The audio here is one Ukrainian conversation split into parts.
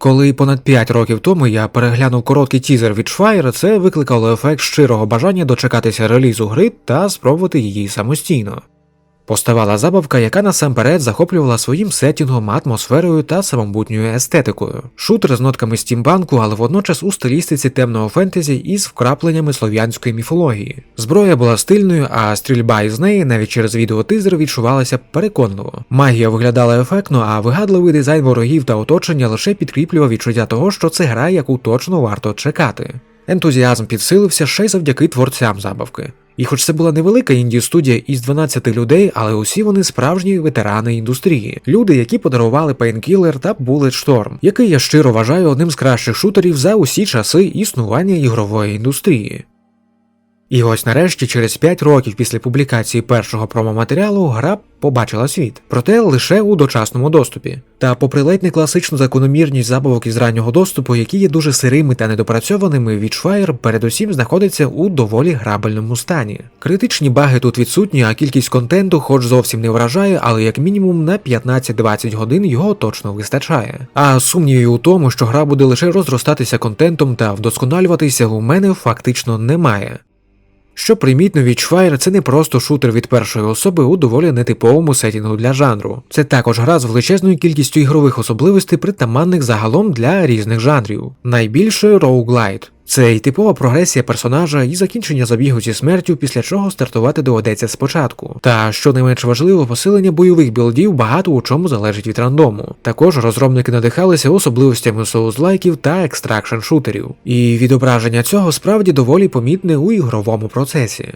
Коли понад 5 років тому я переглянув короткий тізер від Швайра, це викликало ефект щирого бажання дочекатися релізу гри та спробувати її самостійно. Поставала забавка, яка насамперед захоплювала своїм сетінгом, атмосферою та самобутньою естетикою. Шутер з нотками стімбанку, але водночас у стилістиці темного фентезі із вкрапленнями слов'янської міфології. Зброя була стильною, а стрільба із неї навіть через відеотизер відчувалася переконливо. Магія виглядала ефектно, а вигадливий дизайн ворогів та оточення лише підкріплював відчуття того, що це гра, яку точно варто чекати. Ентузіазм підсилився ще й завдяки творцям забавки. І хоч це була невелика інді студія із 12 людей, але усі вони справжні ветерани індустрії, люди, які подарували Painkiller та Bulletstorm, який я щиро вважаю одним з кращих шутерів за усі часи існування ігрової індустрії. І ось нарешті, через 5 років після публікації першого промоматеріалу, гра побачила світ, проте лише у дочасному доступі. Та, попри ледь не класичну закономірність забавок із раннього доступу, які є дуже сирими та недопрацьованими, Witchfire передусім знаходиться у доволі грабельному стані. Критичні баги тут відсутні, а кількість контенту, хоч зовсім не вражає, але як мінімум на 15-20 годин його точно вистачає. А сумнівів у тому, що гра буде лише розростатися контентом та вдосконалюватися, у мене фактично немає. Що примітно, Вічфайр – це не просто шутер від першої особи у доволі нетиповому сетінгу для жанру. Це також гра з величезною кількістю ігрових особливостей, притаманних загалом для різних жанрів. Найбільше roguelite. Це й типова прогресія персонажа і закінчення забігу зі смертю, після чого стартувати доведеться спочатку. Та що не важливо, посилення бойових білдів багато у чому залежить від рандому. Також розробники надихалися особливостями соузлайків та екстракшн шутерів, і відображення цього справді доволі помітне у ігровому процесі.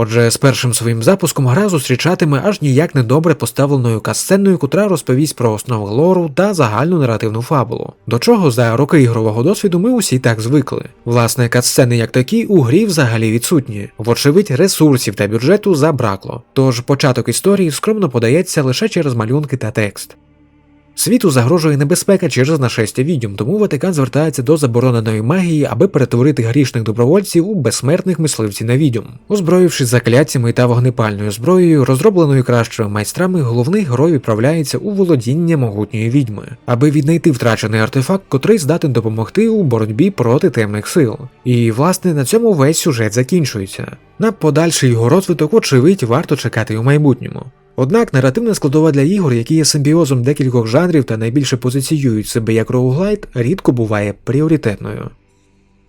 Отже, з першим своїм запуском гра зустрічатиме аж ніяк не добре поставленою касценою, котра розповість про основи лору та загальну наративну фабулу. До чого за роки ігрового досвіду ми усі так звикли. Власне, катсцени як такі у грі взагалі відсутні. Вочевидь, ресурсів та бюджету забракло. Тож початок історії скромно подається лише через малюнки та текст. Світу загрожує небезпека через нашестя відьом, тому Ватикан звертається до забороненої магії, аби перетворити грішних добровольців у безсмертних мисливців на відьом. Озброївшись закляттями та вогнепальною зброєю, розробленою кращими майстрами, головний герой відправляється у володіння могутньої відьми, аби віднайти втрачений артефакт, котрий здатен допомогти у боротьбі проти темних сил. І власне на цьому весь сюжет закінчується. На подальший його розвиток, очевидь, варто чекати у майбутньому. Однак наративна складова для ігор, які є симбіозом декількох жанрів та найбільше позиціюють себе як роуглайт, рідко буває пріоритетною.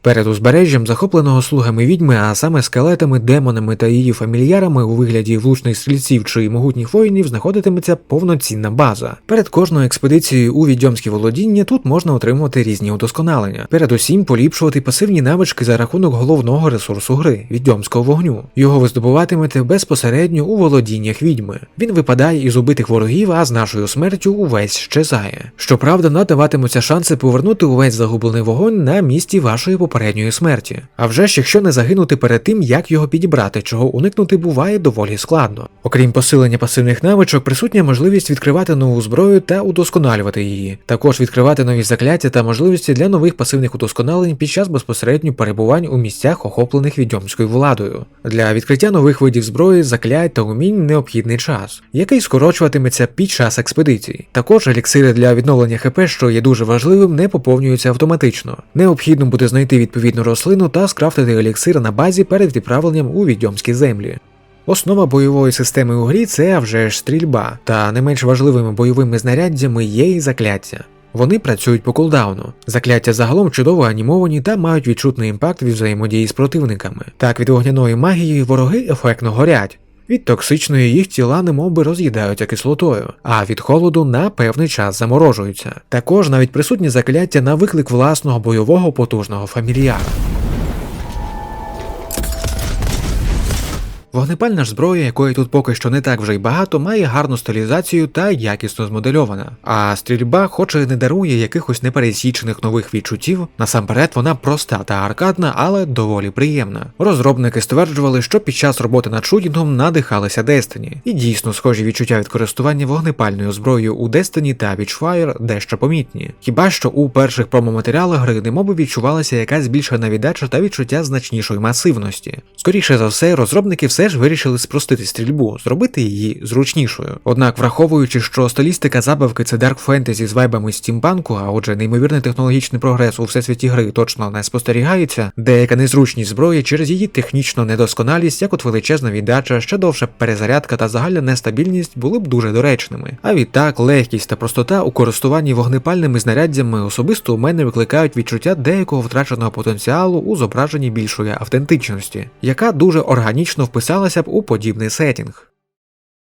Перед узбережжям, захопленого слугами відьми, а саме скелетами, демонами та її фамільярами у вигляді влучних стрільців чи могутніх воїнів, знаходитиметься повноцінна база. Перед кожною експедицією у відьомські володіння тут можна отримувати різні удосконалення. Передусім поліпшувати пасивні навички за рахунок головного ресурсу гри відьомського вогню. Його ви здобуватимете безпосередньо у володіннях відьми. Він випадає із убитих ворогів, а з нашою смертю увесь щезає. Щоправда, надаватимуться шанси повернути увесь загублений вогонь на місці вашої попередньої смерті. А вже ж якщо не загинути перед тим, як його підібрати, чого уникнути буває доволі складно. Окрім посилення пасивних навичок, присутня можливість відкривати нову зброю та удосконалювати її, також відкривати нові закляття та можливості для нових пасивних удосконалень під час безпосередньо перебувань у місцях, охоплених відьомською владою. Для відкриття нових видів зброї, заклять та умінь необхідний час, який скорочуватиметься під час експедицій. Також еліксири для відновлення ХП, що є дуже важливим, не поповнюються автоматично. Необхідно буде знайти відповідну рослину та скрафтити еліксир на базі перед відправленням у відьомські землі. Основа бойової системи у грі це а вже ж стрільба, та не менш важливими бойовими знаряддями є і закляття. Вони працюють по кулдауну. Закляття загалом чудово анімовані та мають відчутний імпакт від взаємодії з противниками. Так від вогняної магії вороги ефектно горять. Від токсичної їх тіла немовби роз'їдаються кислотою, а від холоду на певний час заморожуються. Також навіть присутні закляття на виклик власного бойового потужного фамільяра. Вогнепальна ж зброя, якої тут поки що не так вже й багато, має гарну стилізацію та якісно змодельована. А стрільба, хоч і не дарує якихось непересічених нових відчуттів, насамперед вона проста та аркадна, але доволі приємна. Розробники стверджували, що під час роботи над шутінгом надихалися Destiny, і дійсно схожі відчуття від користування вогнепальною зброєю у Destiny та Witchfire дещо помітні. Хіба що у перших промоматеріалах гри немоби відчувалася якась збільшена віддача та відчуття значнішої масивності. Скоріше за все, розробники все все ж вирішили спростити стрільбу, зробити її зручнішою. Однак, враховуючи, що стилістика забавки це дарк фентезі з вайбами стімпанку, а отже, неймовірний технологічний прогрес у всесвіті гри точно не спостерігається, деяка незручність зброї через її технічну недосконалість, як от величезна віддача, ще довша перезарядка та загальна нестабільність були б дуже доречними. А відтак, легкість та простота у користуванні вогнепальними знаряддями особисто у мене викликають відчуття деякого втраченого потенціалу у зображенні більшої автентичності, яка дуже органічно вписалася б у подібний сетінг.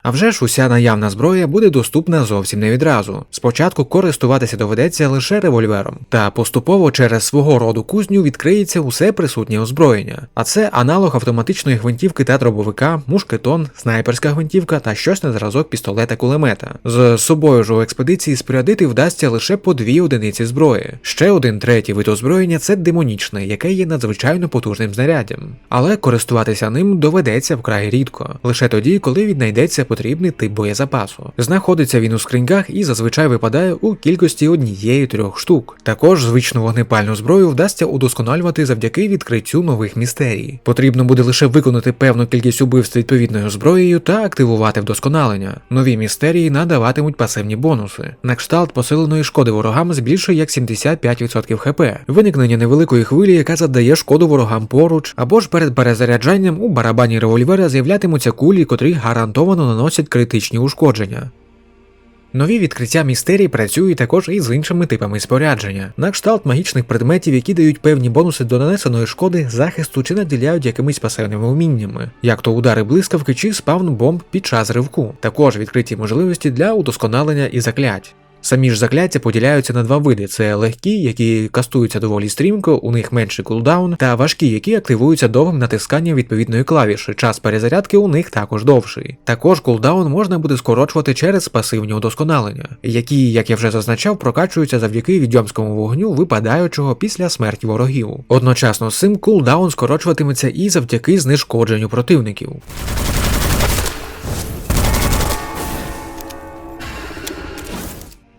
А вже ж уся наявна зброя буде доступна зовсім не відразу. Спочатку користуватися доведеться лише револьвером, та поступово через свого роду кузню відкриється усе присутнє озброєння. А це аналог автоматичної гвинтівки та дробовика, мушкетон, снайперська гвинтівка та щось на зразок пістолета кулемета. З собою ж у експедиції спорядити вдасться лише по дві одиниці зброї. Ще один третій вид озброєння це демонічне, яке є надзвичайно потужним знаряддям. Але користуватися ним доведеться вкрай рідко, лише тоді, коли віднайдеться потрібний тип боєзапасу. Знаходиться він у скриньках і зазвичай випадає у кількості однієї трьох штук. Також звичну вогнепальну зброю вдасться удосконалювати завдяки відкриттю нових містерій. Потрібно буде лише виконати певну кількість убивств відповідною зброєю та активувати вдосконалення. Нові містерії надаватимуть пасивні бонуси. На кшталт посиленої шкоди ворогам збільшує як 75% хп, виникнення невеликої хвилі, яка завдає шкоду ворогам поруч, або ж перед перезаряджанням у барабані револьвера з'являтимуться кулі, котрі гарантовано наносять критичні ушкодження. Нові відкриття містерій працюють також і з іншими типами спорядження, на кшталт магічних предметів, які дають певні бонуси до нанесеної шкоди, захисту чи наділяють якимись пасивними вміннями, як то удари блискавки чи спавн бомб під час ривку, також відкриті можливості для удосконалення і заклять. Самі ж закляття поділяються на два види: це легкі, які кастуються доволі стрімко, у них менший кулдаун, та важкі, які активуються довгим натисканням відповідної клавіші. Час перезарядки у них також довший. Також кулдаун можна буде скорочувати через пасивні удосконалення, які, як я вже зазначав, прокачуються завдяки відьомському вогню, випадаючого після смерті ворогів. Одночасно з цим кулдаун скорочуватиметься і завдяки знешкодженню противників.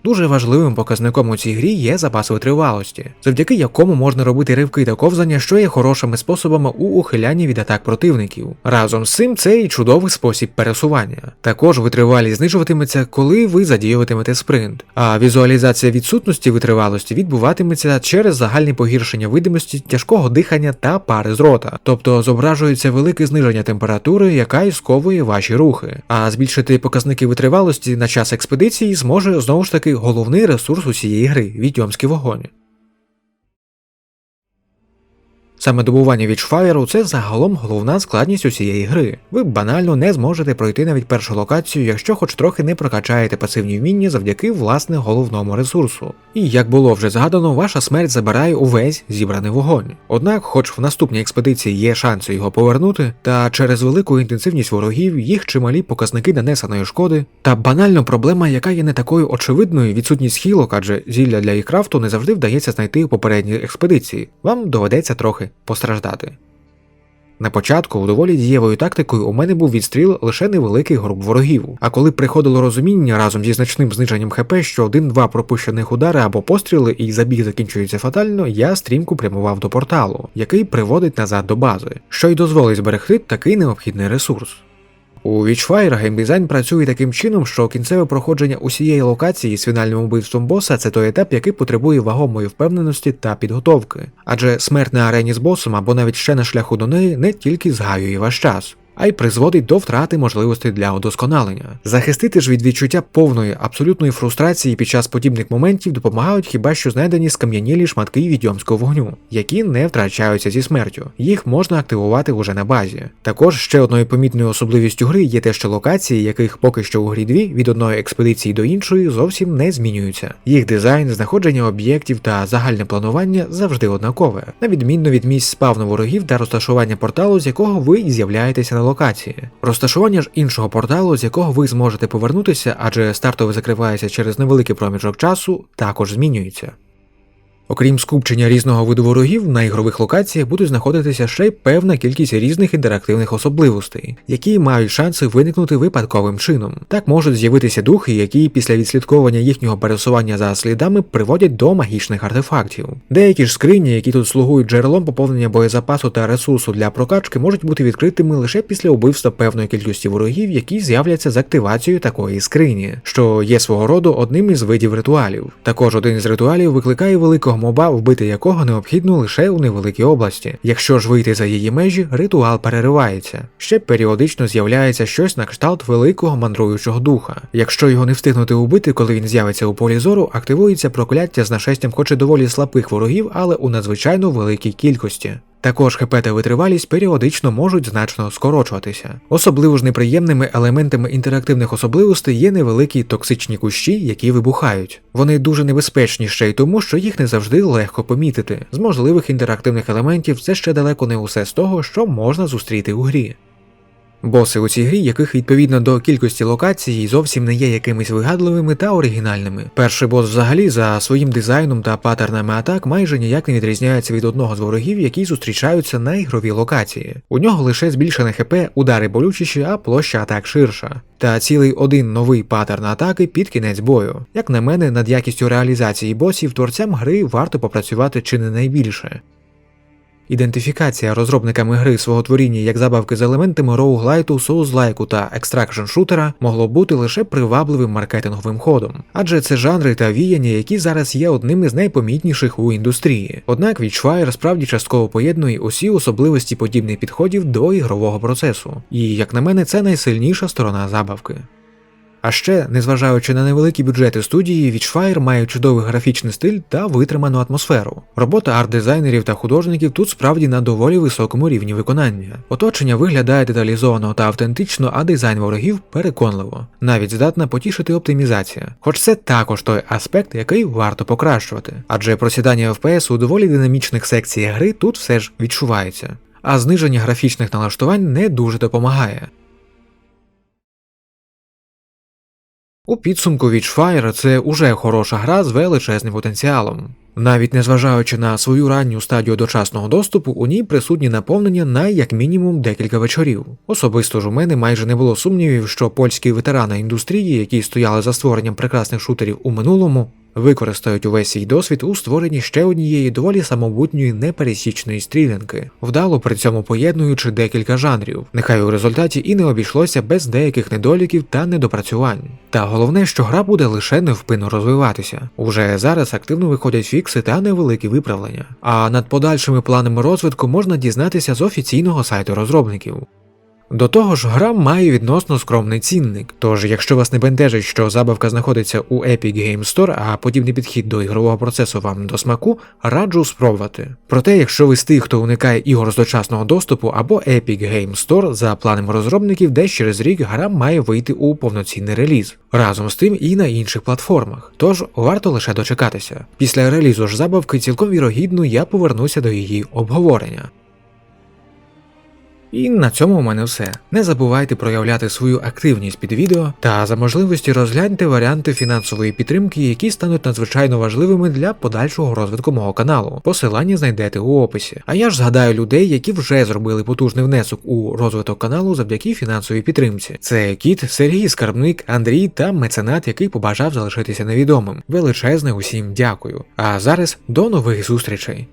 Дуже важливим показником у цій грі є запас витривалості, завдяки якому можна робити ривки та ковзання, що є хорошими способами у ухилянні від атак противників. Разом з цим це і чудовий спосіб пересування. Також витривалість знижуватиметься, коли ви задіюватимете спринт, а візуалізація відсутності витривалості відбуватиметься через загальне погіршення видимості, тяжкого дихання та пари з рота, тобто зображується велике зниження температури, яка і сковує ваші рухи. А збільшити показники витривалості на час експедиції зможе знову ж таки головний ресурс усієї гри відьомський вогонь. Саме добування вічфаєру це загалом головна складність усієї гри. Ви банально не зможете пройти навіть першу локацію, якщо хоч трохи не прокачаєте пасивні вміння завдяки власне головному ресурсу. І як було вже згадано, ваша смерть забирає увесь зібраний вогонь. Однак, хоч в наступній експедиції є шанси його повернути, та через велику інтенсивність ворогів, їх чималі показники нанесеної шкоди, та банально проблема, яка є не такою очевидною, відсутність хілок, адже зілля для їх крафту не завжди вдається знайти у попередній експедиції. Вам доведеться трохи постраждати. На початку доволі дієвою тактикою у мене був відстріл лише невеликий груп ворогів, а коли приходило розуміння разом зі значним зниженням ХП, що один-два пропущених удари або постріли і забіг закінчується фатально, я стрімко прямував до порталу, який приводить назад до бази, що й дозволить зберегти такий необхідний ресурс. У Witchfire геймдизайн працює таким чином, що кінцеве проходження усієї локації з фінальним убивством боса це той етап, який потребує вагомої впевненості та підготовки. Адже смерть на арені з босом або навіть ще на шляху до неї не тільки згаює ваш час. А й призводить до втрати можливостей для удосконалення. Захистити ж від відчуття повної абсолютної фрустрації під час подібних моментів допомагають хіба що знайдені скам'янілі шматки відьомського вогню, які не втрачаються зі смертю. Їх можна активувати уже на базі. Також ще одною помітною особливістю гри є те, що локації, яких поки що у грі дві від одної експедиції до іншої зовсім не змінюються. Їх дизайн, знаходження об'єктів та загальне планування завжди однакове, на відмінно від місць спавну ворогів та розташування порталу, з якого ви і з'являєтеся на локації. Розташування ж іншого порталу, з якого ви зможете повернутися, адже стартовий закривається через невеликий проміжок часу, також змінюється. Окрім скупчення різного виду ворогів, на ігрових локаціях будуть знаходитися ще й певна кількість різних інтерактивних особливостей, які мають шанси виникнути випадковим чином. Так можуть з'явитися духи, які після відслідковування їхнього пересування за слідами приводять до магічних артефактів. Деякі ж скрині, які тут слугують джерелом поповнення боєзапасу та ресурсу для прокачки, можуть бути відкритими лише після убивства певної кількості ворогів, які з'являться з активацією такої скрині, що є свого роду одним із видів ритуалів. Також один із ритуалів викликає великого моба, вбити якого необхідно лише у невеликій області. Якщо ж вийти за її межі, ритуал переривається. Ще періодично з'являється щось на кшталт великого мандруючого духа. Якщо його не встигнути убити, коли він з'явиться у полі зору, активується прокляття з нашестям хоч і доволі слабких ворогів, але у надзвичайно великій кількості. Також ХП та витривалість періодично можуть значно скорочуватися. Особливо ж неприємними елементами інтерактивних особливостей є невеликі токсичні кущі, які вибухають. Вони дуже небезпечні ще й тому, що їх не завжди легко помітити. З можливих інтерактивних елементів це ще далеко не усе з того, що можна зустріти у грі. Боси у цій грі, яких відповідно до кількості локацій зовсім не є якимись вигадливими та оригінальними. Перший бос взагалі за своїм дизайном та паттернами атак майже ніяк не відрізняється від одного з ворогів, які зустрічаються на ігровій локації. У нього лише збільшене ХП, удари болючіші, а площа атак ширша. Та цілий один новий паттерн атаки під кінець бою. Як на мене, над якістю реалізації босів творцям гри варто попрацювати чи не найбільше. Ідентифікація розробниками гри свого творіння як забавки з елементами роуглайту, соузлайку та екстракшн шутера могло бути лише привабливим маркетинговим ходом, адже це жанри та віяння, які зараз є одним із найпомітніших у індустрії. Однак Witchfire справді частково поєднує усі особливості подібних підходів до ігрового процесу, і, як на мене, це найсильніша сторона забавки. А ще, незважаючи на невеликі бюджети студії, Witchfire має чудовий графічний стиль та витриману атмосферу. Робота арт-дизайнерів та художників тут справді на доволі високому рівні виконання. Оточення виглядає деталізовано та автентично, а дизайн ворогів переконливо. Навіть здатна потішити оптимізація. Хоч це також той аспект, який варто покращувати. Адже просідання FPS у доволі динамічних секціях гри тут все ж відчувається. А зниження графічних налаштувань не дуже допомагає. У підсумку Witchfire це уже хороша гра з величезним потенціалом. Навіть незважаючи на свою ранню стадію дочасного доступу, у ній присутні наповнення на як мінімум декілька вечорів. Особисто ж у мене майже не було сумнівів, що польські ветерани індустрії, які стояли за створенням прекрасних шутерів у минулому, використають увесь свій досвід у створенні ще однієї доволі самобутньої непересічної стрілянки, вдало при цьому поєднуючи декілька жанрів. Нехай у результаті і не обійшлося без деяких недоліків та недопрацювань. Та головне, що гра буде лише невпинно розвиватися. Уже зараз активно виходять фікси та невеликі виправлення. А над подальшими планами розвитку можна дізнатися з офіційного сайту розробників. До того ж, гра має відносно скромний цінник. Тож, якщо вас не бентежить, що забавка знаходиться у Epic Game Store, а подібний підхід до ігрового процесу вам до смаку, раджу спробувати. Проте, якщо ви з тих, хто уникає ігор з дочасного доступу або Epic Game Store, за планами розробників, десь через рік гра має вийти у повноцінний реліз. Разом з тим і на інших платформах. Тож варто лише дочекатися. Після релізу ж забавки цілком вірогідно я повернуся до її обговорення. І на цьому у мене все. Не забувайте проявляти свою активність під відео та за можливості розгляньте варіанти фінансової підтримки, які стануть надзвичайно важливими для подальшого розвитку мого каналу. Посилання знайдете у описі. А я ж згадаю людей, які вже зробили потужний внесок у розвиток каналу завдяки фінансовій підтримці. Це Кіт, Сергій Скарбник, Андрій та меценат, який побажав залишитися невідомим. Величезне усім дякую. А зараз до нових зустрічей.